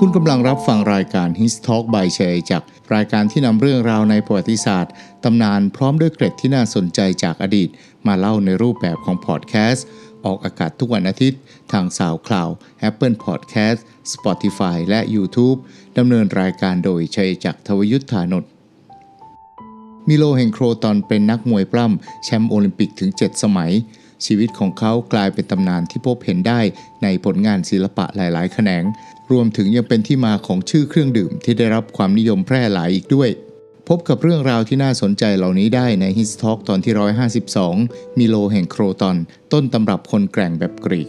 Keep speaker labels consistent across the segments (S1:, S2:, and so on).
S1: คุณกำลังรับฟังรายการ His Talk by เชยจากรายการที่นำเรื่องราวในประวัติศาสตร์ตำนานพร้อมด้วยเกร็ดที่น่าสนใจจากอดีต มาเล่าในรูปแบบของพอดแคสต์ ออกอากาศทุกวันอาทิตย์ ทางสาวคลาว Apple Podcast Spotify และ YouTube ดำเนินรายการโดยชัยจักรทวยุทธานนท์มิโลเฮงโครตอนเป็นนักมวยปล้ำแชมป์โอลิมปิกถึง 7 สมัย ชีวิตของเขากลายเป็นตำนานที่พบเห็นได้ในผลงานศิลปะหลาย ๆ แขนง รวมถึงยังเป็นที่มาของชื่อเครื่องดื่มที่ได้รับความนิยมแพร่หลายอีกด้วย พบกับเรื่องราวที่น่าสนใจเหล่านี้ได้ใน His Talk ตอนที่ 152 มิโลแห่งโครตอน ต้นตำรับคนแกร่งแบบกรีก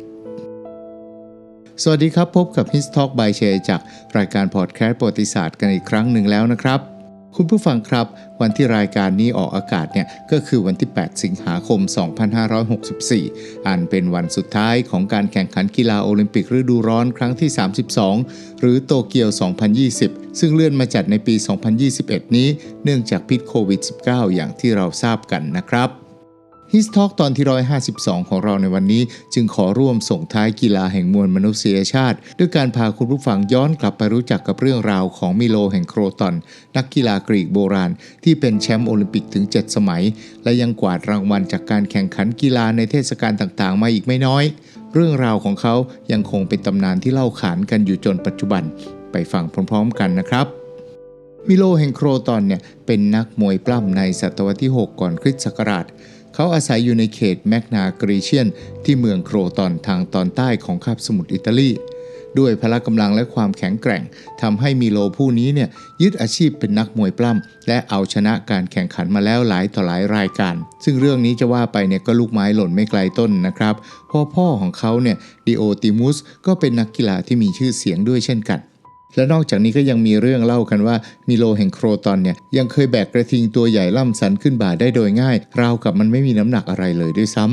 S1: สวัสดีครับ พบกับ His Talk by เชยจากรายการพอดแคสต์ประวัติศาสตร์กันอีกครั้งหนึ่งแล้วนะครับ คุณผู้ฟังครับ วันที่รายการนี้ออกอากาศเนี่ยก็คือวันที่ 8 สิงหาคม 2564 อันเป็นวันสุดท้ายของการแข่งขันกีฬาโอลิมปิกฤดูร้อนครั้งที่ 32 หรือโตเกียว 2020 ซึ่งเลื่อนมาจัดในปี 2021 นี้ เนื่องจากพิษโควิด -19 อย่างที่เราทราบกันนะครับ ฮิสทอกตอนที่ 152 ของเราในวันนี้ จึงขอร่วมส่งท้ายกีฬาแห่งมวลมนุษยชาติ ด้วยการพาคุณผู้ฟังย้อนกลับไปรู้จักกับเรื่องราวของมิโลแห่งโครตอน นักกีฬากรีกโบราณ ที่เป็นแชมป์โอลิมปิกถึง 7 สมัย และยังกวาดรางวัลจากการแข่งขันกีฬาในเทศกาลต่างๆ มาอีกไม่น้อย เรื่องราวของเขายังคงเป็นตำนานที่เล่าขานกันอยู่จนปัจจุบัน ไปฟังพร้อมๆ กันนะครับมิโลแห่งโครตอนเนี่ยเป็นนักมวยปล้ำในศตวรรษที่ 6 ก่อนคริสต์ศักราช เขาอาศัยอยู่ในเขตแมกนากรีเชียน ที่เมืองโครตอนทางตอนใต้ของคาบสมุทรอิตาลี ด้วยพละกำลังและความแข็งแกร่งทำให้มิโลผู้นี้เนี่ยยึดอาชีพเป็นนักมวยปล้ำและเอาชนะการแข่งขันมาแล้วหลายต่อหลายรายการ ซึ่งเรื่องนี้จะว่าไปเนี่ยก็ลูกไม้หล่นไม่ไกลต้นนะครับพราะพ่อของเขาเนี่ยดิโอติมุสก็เป็นนักกีฬาที่มีชื่อเสียงด้วยเช่นกัน และนอกจากนี้ก็ยังมีเรื่องเล่ากันว่ามิโลแห่งโครตอนเนี่ยยังเคยแบกกระทิงตัวใหญ่ล่ำสันขึ้นบ่าได้โดยง่าย ราวกับมันไม่มีน้ำหนักอะไรเลยด้วยซ้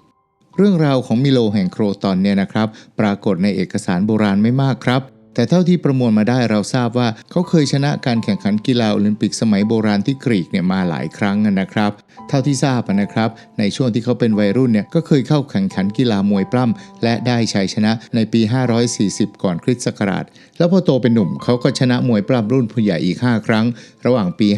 S1: ำเรื่องราวของมิโลแห่งโครตอนเนี่ยนะครับ ปรากฏในเอกสารโบราณไม่มากครับ แต่เท่าที่ประมวลมาได้เราทราบว่าเขาเคยชนะการแข่งขันกีฬาโอลิมปิกสมัยโบราณที่กรีกเนี่ยมาหลายครั้งนะครับ เท่าที่ทราบนะครับ ในช่วงที่เขาเป็นวัยรุ่นเนี่ยก็เคยเข้าแข่งขันกีฬามวยปล้ำและได้ชัยชนะในปี 540 ก่อนคริสต์ศักราช แล้วพอโตเป็นหนุ่มเขาก็ชนะมวยปล้ำรุ่นผู้ใหญ่อีก 5 ครั้ง ระหว่างปี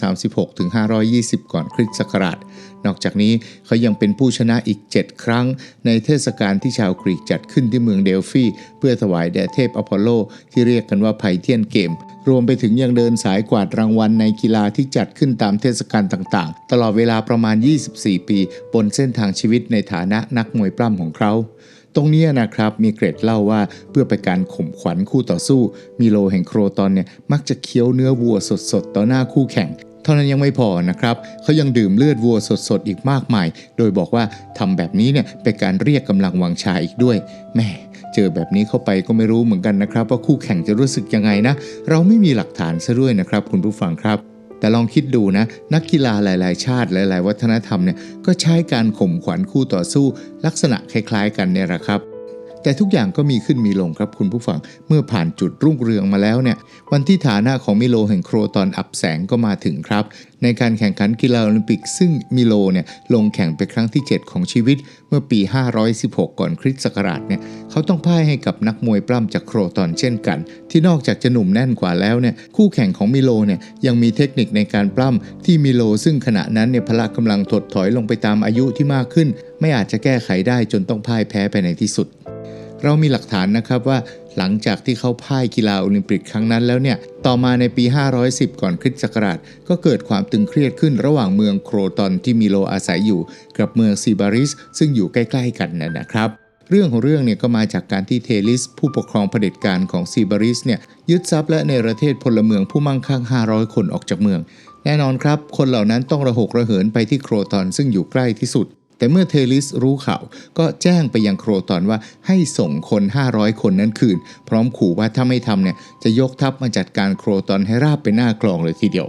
S1: 536 ถึง 520 ก่อนคริสต์ศักราช นอกจากนี้เขายังเป็นผู้ชนะอีก 7 ครั้ง ในเทศกาลที่ชาวกรีกจัดขึ้นที่เมืองเดลฟีเพื่อถวายแด่เทพอพอลโลที่เรียกกันว่าไพเทียนเกม รวมไปถึงยังเดินสายกวาดรางวัลในกีฬาที่จัดขึ้นตามเทศกาลต่างๆ ตลอดเวลาประมาณ 24 ปี บนเส้นทางชีวิตในฐานะนักมวยปล้ำของเขาตรงนี้นะครับมีเกรดเล่าว่าเพื่อไปการข่มขวัญคู่ต่อสู้ มิโลแห่งโครตอนเนี่ยมักจะเคี้ยวเนื้อวัวสดๆ ต่อหน้าคู่แข่ง เท่านั้นยังไม่พอนะครับเขายังดื่มเลือดวัวสดๆ อีกมากมาย โดยบอกว่าทำแบบนี้เนี่ยเป็นการเรียกกำลังวังชาอีกด้วยแม่ เจอแบบนี้เข้าไปก็ไม่รู้เหมือนกันนะครับ ว่าคู่แข่งจะรู้สึกยังไงนะ เราไม่มีหลักฐานซะด้วยนะครับคุณผู้ฟังครับแต่ลองคิดดูนะ นักกีฬาหลาย ๆ ชาติหลาย ๆ วัฒนธรรมเนี่ยก็ใช้การข่มขวัญคู่ต่อสู้ ลักษณะคล้าย ๆ กันเนี่ยแหละครับ แต่ทุกอย่างก็มีขึ้นมีลงครับคุณผู้ฟัง เมื่อผ่านจุดรุ่งเรืองมาแล้วเนี่ย วันที่ฐานะของมิโลแห่งโครตอนอับแสงก็มาถึงครับ ในการแข่งขันกีฬาโอลิมปิก ซึ่งมิโลเนี่ยลงแข่งเป็นครั้งที่ 7 ของชีวิต เมื่อปี 516 ก่อนคริสต์ศักราชเนี่ยเขาต้องพ่ายให้กับนักมวยปล้ำจากโครตอนเช่นกัน ที่นอกจากจะหนุ่มแน่นกว่าแล้วเนี่ยคู่แข่งของมิโลเนี่ยยังมีเทคนิคในการปล้ำที่มิโล ซึ่งขณะนั้นเนี่ยพละกำลังถดถอยลงไปตามอายุที่มากขึ้น ไม่อาจจะแก้ไขได้จนต้องพ่ายแพ้ไปในที่สุด เรามีหลักฐานนะครับว่าหลังจากที่เขาพ่ายกีฬาโอลิมปิกครั้งนั้นแล้วเนี่ย ต่อมาในปี 510 ก่อนคริสต์ศักราช ก็เกิดความตึงเครียดขึ้นระหว่างเมืองโครตอนที่มิโลอาศัยอยู่ กับเมืองซีบาริส ซึ่งอยู่ใกล้ ๆ กันนะครับ เรื่องของเรื่องเนี่ยก็มาจากการที่เทลิส ผู้ปกครองเผด็จการของซีบาริสเนี่ยยึดทรัพย์และในประเทศพลเมืองผู้มั่งคั่ง 500 คนออกจากเมือง แน่นอนครับ คนเหล่านั้นต้องระหกระเหินไปที่โครตอนซึ่งอยู่ใกล้ที่สุด แต่เมื่อเทลิสรู้ข่าวก็แจ้งไปยังโครตอนว่าให้ส่งคน 500 คนนั้นคืน พร้อมขู่ว่าถ้าไม่ทำเนี่ยจะยกทัพมาจัดการโครตอนให้ราบเป็นหน้ากลองเลยทีเดียว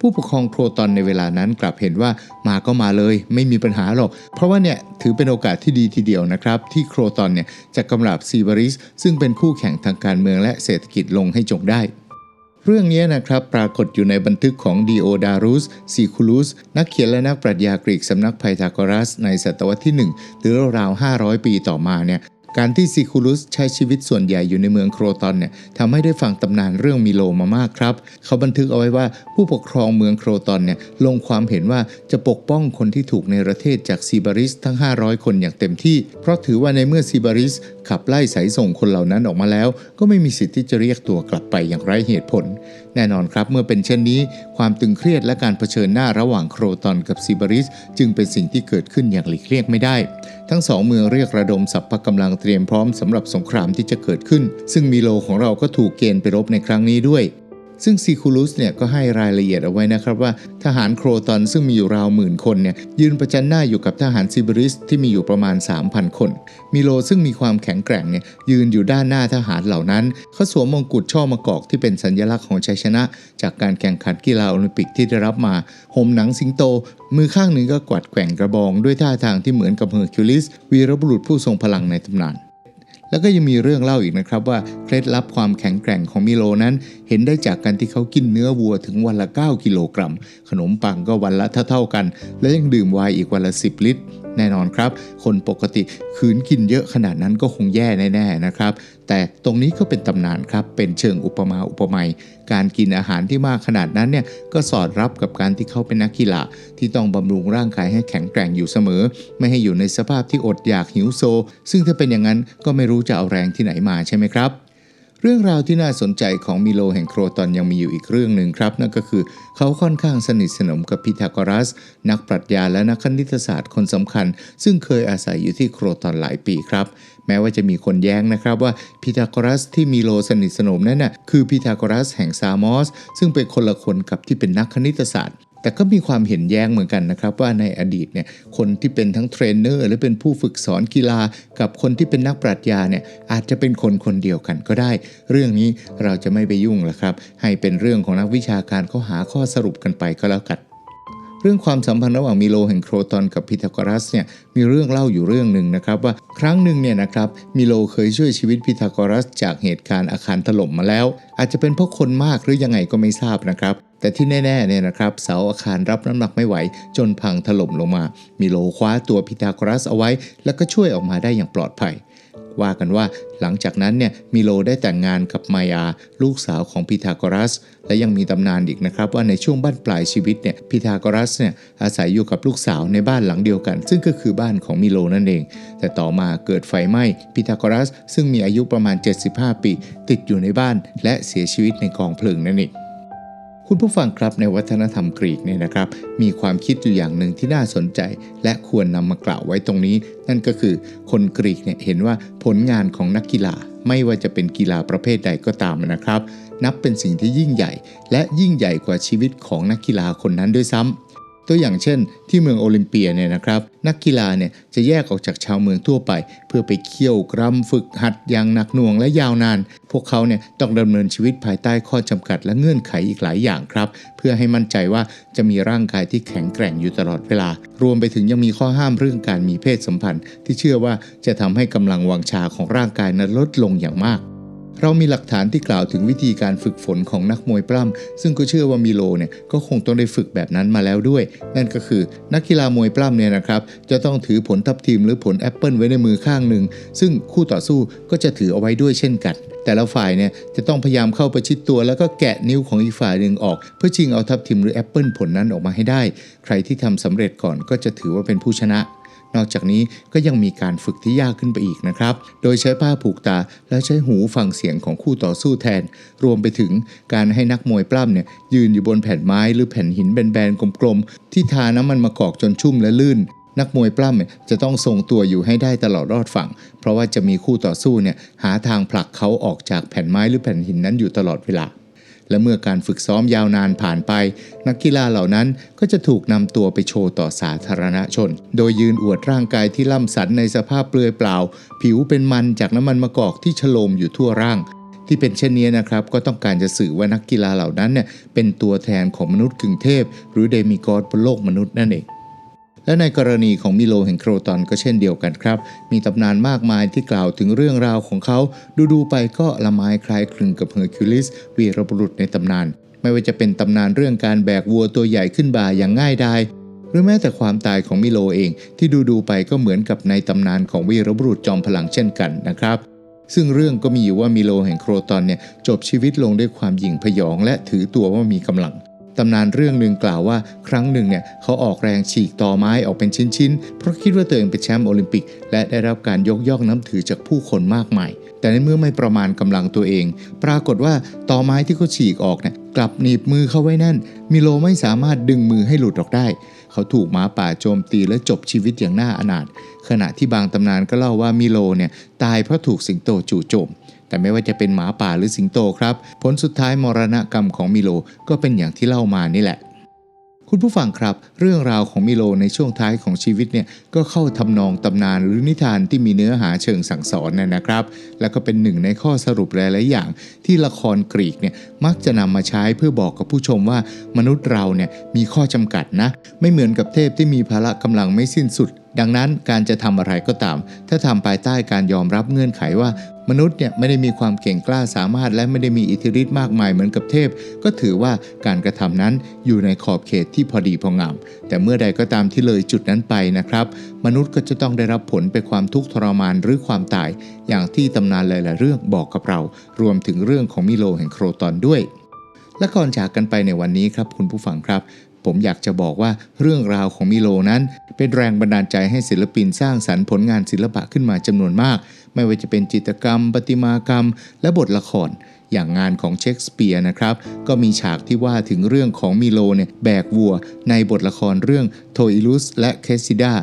S1: ผู้ปกครองโครตอนในเวลานั้นกลับเห็นว่ามาก็มาเลยไม่มีปัญหาหรอก เพราะว่าเนี่ยถือเป็นโอกาสที่ดีทีเดียวนะครับ ที่โครตอนเนี่ยจะกำราบซีบาริส ซึ่งเป็นคู่แข่งทางการเมืองและเศรษฐกิจลงให้จงได้ เรื่องนี้นะครับปรากฏอยู่ในบันทึกของดิโอดารุสซีคูลุสนักเขียนและนักปรัชญากรีกสำนักไพทาโกรัสในศตวรรษที่ 1 หรือราว 500 ปีต่อมาเนี่ย การที่ซิคูลุสใช้ชีวิตส่วนใหญ่อยู่ในเมืองโครตอนเนี่ยทำให้ได้ฟังตำนานเรื่องมิโลมามากครับ เขาบันทึกเอาไว้ว่าผู้ปกครองเมืองโครตอนเนี่ยลงความเห็นว่าจะปกป้องคนที่ถูกในประเทศจากซีบาริสทั้ง 500 คนอย่างเต็มที่ เพราะถือว่าในเมื่อซีบาริสขับไล่สายส่งคนเหล่านั้นออกมาแล้ว ก็ไม่มีสิทธิ์ที่จะเรียกตัวกลับไปอย่างไร้เหตุผล แน่นอนครับเมื่อเป็นเช่นนี้ ความตึงเครียดและการเผชิญหน้าระหว่างโครตอนกับซีบาริส จึงเป็นสิ่งที่เกิดขึ้นอย่างหลีกเลี่ยงไม่ได้ ทั้งสองเมืองเรียกระดมสัพพะกำลังเตรียมพร้อมสำหรับสงครามที่จะเกิดขึ้น ซึ่งมิโลของเราก็ถูกเกณฑ์ไปรบในครั้งนี้ด้วย ซึ่งซีคูลุสเนี่ยก็ให้รายละเอียดเอาไว้นะครับว่าทหารโครตอนซึ่งมีอยู่ราวหมื่นคนเนี่ยยืนประจันหน้าอยู่กับทหารซิบริสที่มีอยู่ประมาณ 3,000 คน มิโลซึ่งมีความแข็งแกร่งเนี่ยยืนอยู่ด้านหน้าทหารเหล่านั้นเขาสวมมงกุฎช่อมะกอกที่เป็นสัญลักษณ์ของชัยชนะ จากการแข่งขันกีฬาโอลิมปิกที่ได้รับมาห่มหนังสิงโต มือข้างหนึ่งก็กวัดแกว่งกระบอง ด้วยท่าทางที่เหมือนกับเฮอร์คิวลิสวีรบุรุษผู้ทรงพลังในตำนาน แล้วก็ยังมีเรื่องเล่าอีกนะครับว่าเคล็ดลับความแข็งแกร่งของมิโลนั้น เห็นได้จากการที่เขากินเนื้อวัวถึงวันละ 9 กิโลกรัม ขนมปังก็วันละเท่าๆกัน และยังดื่มไวน์อีกวันละ 10 ลิตร แน่นอนครับ คนปกติขืนกินเยอะขนาดนั้นก็คงแย่แน่ๆนะครับ แต่ตรงนี้ก็เป็นตำนานครับ เป็นเชิงอุปมาอุปไมยการกินอาหารที่มากขนาดนั้นเนี่ยก็สอดรับกับการที่เขาเป็นนักกีฬาที่ต้องบำรุงร่างกายให้แข็งแกร่งอยู่เสมอ ไม่ให้อยู่ในสภาพที่อดอยากหิวโซ ซึ่งถ้าเป็นอย่างนั้นก็ไม่รู้จะเอาแรงที่ไหนมาใช่ไหมครับ เรื่องราวที่น่าสนใจของมิโลแห่งโครตอนยังมีอยู่อีกเรื่องหนึ่งครับ นั่นก็คือเขาค่อนข้างสนิทสนมกับพีทาโกรัส นักปรัชญาและนักคณิตศาสตร์คนสำคัญ ซึ่งเคยอาศัยอยู่ที่โครตอนหลายปีครับ แม้ว่าจะมีคนแย้งนะครับว่าพีทาโกรัสที่มิโลสนิทสนมนั้นน่ะคือพีทาโกรัสแห่งซามอส ซึ่งเป็นคนละคนกับที่เป็นนักคณิตศาสตร์ แต่ก็มีความเห็นแย้งเหมือนกันนะครับว่าในอดีตเนี่ยคนที่เป็นทั้งเทรนเนอร์หรือเป็นผู้ฝึกสอนกีฬา กับคนที่เป็นนักปรัชญาเนี่ยอาจจะเป็นคนคนเดียวกันก็ได้ เรื่องนี้เราจะไม่ไปยุ่งและครับ ให้เป็นเรื่องของนักวิชาการเขาหาข้อสรุปกันไปก็แล้วกันเรื่องความสัมพันธ์ระหว่างมิโลแห่งโครตอนกับพีทาโกรัสเนี่ยมีเรื่องเล่าอยู่เรื่องหนึ่งนะครับว่าครั้งหนึ่งเนี่ยนะครับมิโลเคยช่วยชีวิตพีทาโกรัสจากเหตุการณ์อาคารถล่มมาแล้ว อาจจะเป็นเพราะคนมากหรือยังไงก็ไม่ทราบนะครับ แต่ที่แน่ๆเนี่ยนะครับเสาอาคารรับน้ำหนักไม่ไหว จนพังถล่มลงมา มิโลคว้าตัวพีทาโกรัสเอาไว้ แล้วก็ช่วยออกมาได้อย่างปลอดภัย ว่ากันว่าหลังจากนั้นเนี่ยมิโลได้แต่งงานกับมายา ลูกสาวของพีทาโกรัส และยังมีตำนานอีกนะครับ ว่าในช่วงบ้านปลายชีวิตเนี่ยพีทาโกรัสเนี่ยอาศัยอยู่กับลูกสาวในบ้านหลังเดียวกัน ซึ่งก็คือบ้านของมิโลนั่นเอง แต่ต่อมาเกิดไฟไหม้พีทาโกรัส ซึ่งมีอายุประมาณ 75 ปี ติดอยู่ในบ้าน และเสียชีวิตในกองเพลิงนั่นเอง คุณผู้ฟังครับในวัฒนธรรมกรีกเนี่ยนะครับ มีความคิดอยู่อย่างหนึ่งที่น่าสนใจ และควรนำมากล่าวไว้ตรงนี้ นั่นก็คือคนกรีกเนี่ยเห็นว่าผลงานของนักกีฬา ไม่ว่าจะเป็นกีฬาประเภทใดก็ตามนะครับ นับเป็นสิ่งที่ยิ่งใหญ่ และยิ่งใหญ่กว่าชีวิตของนักกีฬาคนนั้นด้วยซ้ำ ตัวอย่างเช่น ที่เมืองโอลิมเปียเนี่ยนะครับนักกีฬาเนี่ยจะแยกออกจากชาวเมืองทั่วไป เพื่อไปเคี่ยวกรำฝึกหัดอย่างหนักหน่วงและยาวนาน พวกเขาเนี่ยต้องดำเนินชีวิตภายใต้ข้อจำกัดและเงื่อนไขอีกหลายอย่างครับ เพื่อให้มั่นใจว่าจะมีร่างกายที่แข็งแกร่งอยู่ตลอดเวลา รวมไปถึงยังมีข้อห้ามเรื่องการมีเพศสัมพันธ์ ที่เชื่อว่าจะทำให้กำลังวังชาของร่างกายนั้นลดลงอย่างมาก เรามีหลักฐานที่กล่าวถึงวิธีการฝึกฝนของนักมวยปล้ำ ซึ่งก็เชื่อว่ามิโลเนี่ยก็คงต้องได้ฝึกแบบนั้นมาแล้วด้วย นั่นก็คือนักกีฬามวยปล้ำเนี่ยนะครับ จะต้องถือผลทับทิมหรือผลแอปเปิลไว้ในมือข้างหนึ่ง ซึ่งคู่ต่อสู้ก็จะถือเอาไว้ด้วยเช่นกัน แต่ละฝ่ายเนี่ยจะต้องพยายามเข้าประชิดตัว แล้วก็แกะนิ้วของอีกฝ่ายหนึ่งออก เพื่อชิงเอาทับทิมหรือแอปเปิลผลนั้นออกมาให้ได้ ใครที่ทำสำเร็จก่อนก็จะถือว่าเป็นผู้ชนะ นอกจากนี้ก็ยังมีการฝึกที่ยากขึ้นไปอีกนะครับ โดยใช้ผ้าผูกตาและใช้หูฟังเสียงของคู่ต่อสู้แทน รวมไปถึงการให้นักมวยปล้ำเนี่ยยืนอยู่บนแผ่นไม้หรือแผ่นหินแบนๆกลมๆ ที่ทาน้ำมันมะกอกจนชุ่มและลื่นนักมวยปล้ำเนี่ยจะต้องทรงตัวอยู่ให้ได้ตลอดรอดฝั่ง เพราะว่าจะมีคู่ต่อสู้เนี่ยหาทางผลักเขาออกจากแผ่นไม้หรือแผ่นหินนั้นอยู่ตลอดเวลา และเมื่อการฝึกซ้อมยาวนานผ่านไป นักกีฬาเหล่านั้นก็จะถูกนำตัวไปโชว์ต่อสาธารณชน โดยยืนอวดร่างกายที่ล่ำสันในสภาพเปลือยเปล่า ผิวเป็นมันจากน้ำมันมะกอกที่ฉโลมอยู่ทั่วร่าง ที่เป็นเช่นนี้นะครับ ก็ต้องการจะสื่อว่านักกีฬาเหล่านั้นเนี่ยเป็นตัวแทนของมนุษย์กึ่งเทพ หรือเดมิกอดบนโลกมนุษย์นั่นเอง และในกรณีของมิโลแห่งโครตอนก็เช่นเดียวกันครับ มีตำนานมากมายที่กล่าวถึงเรื่องราวของเขา ดูๆไปก็ละไม้คล้ายคลึงกับเฮอร์คิวลิสวีรบุรุษในตำนาน ไม่ว่าจะเป็นตำนานเรื่องการแบกวัวตัวใหญ่ขึ้นบ่าอย่างง่ายดายรือแม้แต่ความตายของมิโลเองที่ดูดูๆไปก็เหมือนกับในตำนานของวีรบุรุษจอมพลังเช่นกันนะครับซึ่งเรื่องก็มีอยู่ว่ามิโลแห่งโครตอนเนี่ยจบชีวิตลงด้วยความหยิ่งพยองและถือตัวว่ามีกำลัง ตำนานเรื่องหนึ่งกล่าวว่าครั้งหนึ่งเนี่ยเขาออกแรงฉีกตอไม้ออกเป็นชิ้นๆ เพราะคิดว่าตัวเองเป็นแชมป์โอลิมปิก และได้รับการยกย่องน้ำถือจากผู้คนมากมาย แต่ในเมื่อไม่ประมาณกำลังตัวเอง ปรากฏว่าตอไม้ที่เขาฉีกออกเนี่ยกลับหนีบมือเขาไว้แน่น มิโลไม่สามารถดึงมือให้หลุดออกได้ เขาถูกหมาป่าโจมตีและจบชีวิตอย่างน่าอนาถขณะที่บางตำนานก็เล่าว่ามิโลเนี่ยตายเพราะถูกสิงโตจู่โจมแต่ไม่ว่าจะเป็นหมาป่าหรือสิงโตครับ ผลสุดท้ายมรณกรรมของมิโลก็เป็นอย่างที่เล่ามานี่แหละ คุณผู้ฟังครับ เรื่องราวของมิโลในช่วงท้ายของชีวิตเนี่ยก็เข้าทำนองตำนานหรือนิทานที่มีเนื้อหาเชิงสั่งสอนนะนะครับ แล้วก็เป็นหนึ่งในข้อสรุปหลายๆอย่าง ที่ละครกรีกเนี่ยมักจะนำมาใช้เพื่อบอกกับผู้ชมว่ามนุษย์เราเนี่ยมีข้อจำกัดนะ ไม่เหมือนกับเทพที่มีพละกำลังไม่สิ้นสุด ดังนั้นการจะทำอะไรก็ตาม ถ้าทำภายใต้การยอมรับเงื่อนไขว่า มนุษย์เนี่ยไม่ได้มีความเก่งกล้าสามารถ และไม่ได้มีอิทธิฤทธิ์มากมายเหมือนกับเทพ ก็ถือว่าการกระทำนั้นอยู่ในขอบเขตที่พอดีพองาม แต่เมื่อใดก็ตามที่เลยจุดนั้นไปนะครับ มนุษย์ก็จะต้องได้รับผลเป็นความทุกข์ทรมานหรือความตาย อย่างที่ตำนานหลาย ๆ เรื่องบอกกับเรา รวมถึงเรื่องของมิโลแห่งโครตอนด้วยและก่อนจากกันไปในวันนี้ครับคุณผู้ฟังครับ ผมอยากจะบอกว่าเรื่องราวของมิโลนั้น เป็นแรงบันดาลใจให้ศิลปินสร้างสรรค์ผลงานศิลปะขึ้นมาจำนวนมาก ไม่ว่าจะเป็นจิตรกรรม ประติมากรรม และบทละคร อย่างงานของเชคสเปียร์นะครับ ก็มีฉากที่ว่าถึงเรื่องของมิโลเนี่ยแบกวัว ในบทละครเรื่องโทอิลุสและเคซิดา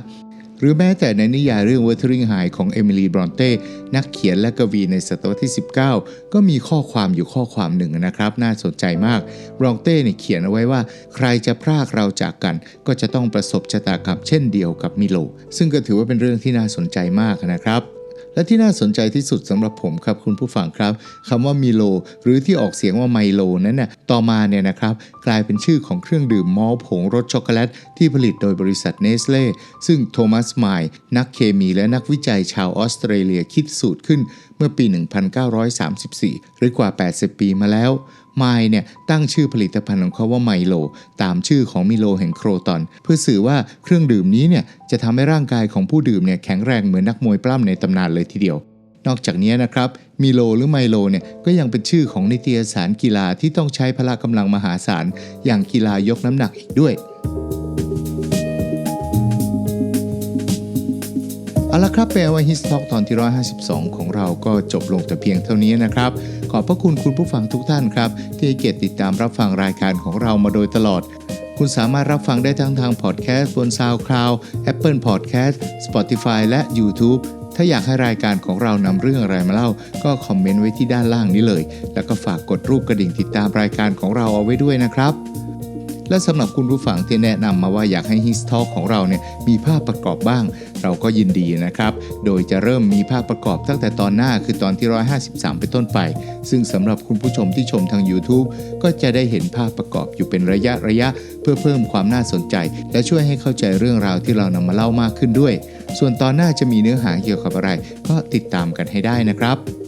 S1: หรือแม้แต่ในนิยายเรื่อง Wuthering Heights ของเอมิลีบรอนเต้นักเขียนและกวีในศตวรรษที่ 19 ก็มีข้อความอยู่ข้อความหนึ่งนะครับ น่าสนใจมากบรอนเต้เนี่ยเขียนเอาไว้ว่า ใครจะพรากเราจากกัน ก็จะต้องประสบชะตากรรมเช่นเดียวกับมิโล ซึ่งก็ถือว่าเป็นเรื่องที่น่าสนใจมากนะครับ และที่น่าสนใจที่สุดสำหรับผมครับคุณผู้ฟังครับคำว่ามิโล หรือที่ออกเสียงว่าไมโลนั้นน่ะต่อมาเนี่ยนะครับกลายเป็นชื่อของเครื่องดื่มมอลผงรสช็อกโกแลตที่ผลิตโดยบริษัทเนสเล่ซึ่งโทมัสไมล์นักเคมีและนักวิจัยชาวออสเตรเลียคิดสูตรขึ้นเมื่อปี 1934 หรือกว่า 80 ปีมาแล้วไมเนี่ยตั้งชื่อผลิตภัณฑ์ของเขาว่าไมโล ตามชื่อของมิโลแห่งโครตอน เพื่อสื่อว่าเครื่องดื่มนี้เนี่ยจะทำให้ร่างกายของผู้ดื่มเนี่ยแข็งแรงเหมือนนักมวยปล้ำในตำนานเลยทีเดียวนอกจากนี้นะครับมิโลหรือไมโลเนี่ยก็ยังเป็นชื่อของนิตยสารกีฬาที่ต้องใช้พละกำลังมหาศาลอย่างกีฬายกน้ำหนักอีกด้วย เอาละครับแปลว่าฮิสต็อกตอนที่ 152 ของเราก็จบลงแต่เพียงเท่านี้นะครับ ขอบพระคุณคุณผู้ฟังทุกท่านครับ ที่เกียรติติดตามรับฟังรายการของเรามาโดยตลอด คุณสามารถรับฟังได้ทั้งทางพอดแคสต์บน SoundCloud Apple Podcast Spotify และ YouTube ถ้าอยากให้รายการของเรานำเรื่องอะไรมาเล่า ก็คอมเมนต์ไว้ที่ด้านล่างนี้เลย แล้วก็ฝากกดรูปกระดิ่งติดตามรายการของเราเอาไว้ด้วยนะครับ และสำหรับคุณผู้ฟังที่แนะนำมาว่าอยากให้ His Talk ของเราเนี่ยมีภาพประกอบบ้าง เราก็ยินดีนะครับ โดยจะเริ่มมีภาพประกอบตั้งแต่ตอนหน้าคือตอนที่ 153 เป็นต้นไป ซึ่งสำหรับคุณผู้ชมที่ชมทาง YouTube ก็จะได้เห็นภาพประกอบอยู่เป็นระยะระยะ เพื่อเพิ่มความน่าสนใจ และช่วยให้เข้าใจเรื่องราวที่เรานำมาเล่ามากขึ้นด้วย ส่วนตอนหน้าจะมีเนื้อหาเกี่ยวกับอะไร ก็ติดตามกันให้ได้นะครับ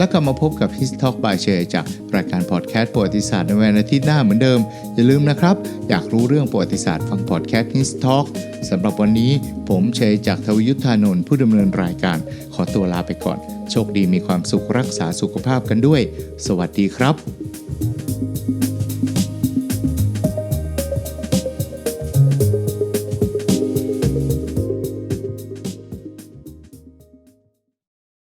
S1: แล้วกลับมาพบกับ His Talk by เชยจากรายการพอดแคสต์ประวัติศาสตร์ในวันอาทิตย์หน้าเหมือนเดิม อย่าลืมนะครับ อยากรู้เรื่องประวัติศาสตร์ฟังพอดแคสต์ His Talk สำหรับวันนี้ผมเชยจากทวิยุทธานนท์ผู้ดำเนินรายการ ขอตัวลาไปก่อน โชคดีมีความสุขรักษาสุขภาพกันด้วย สวัสดีครับ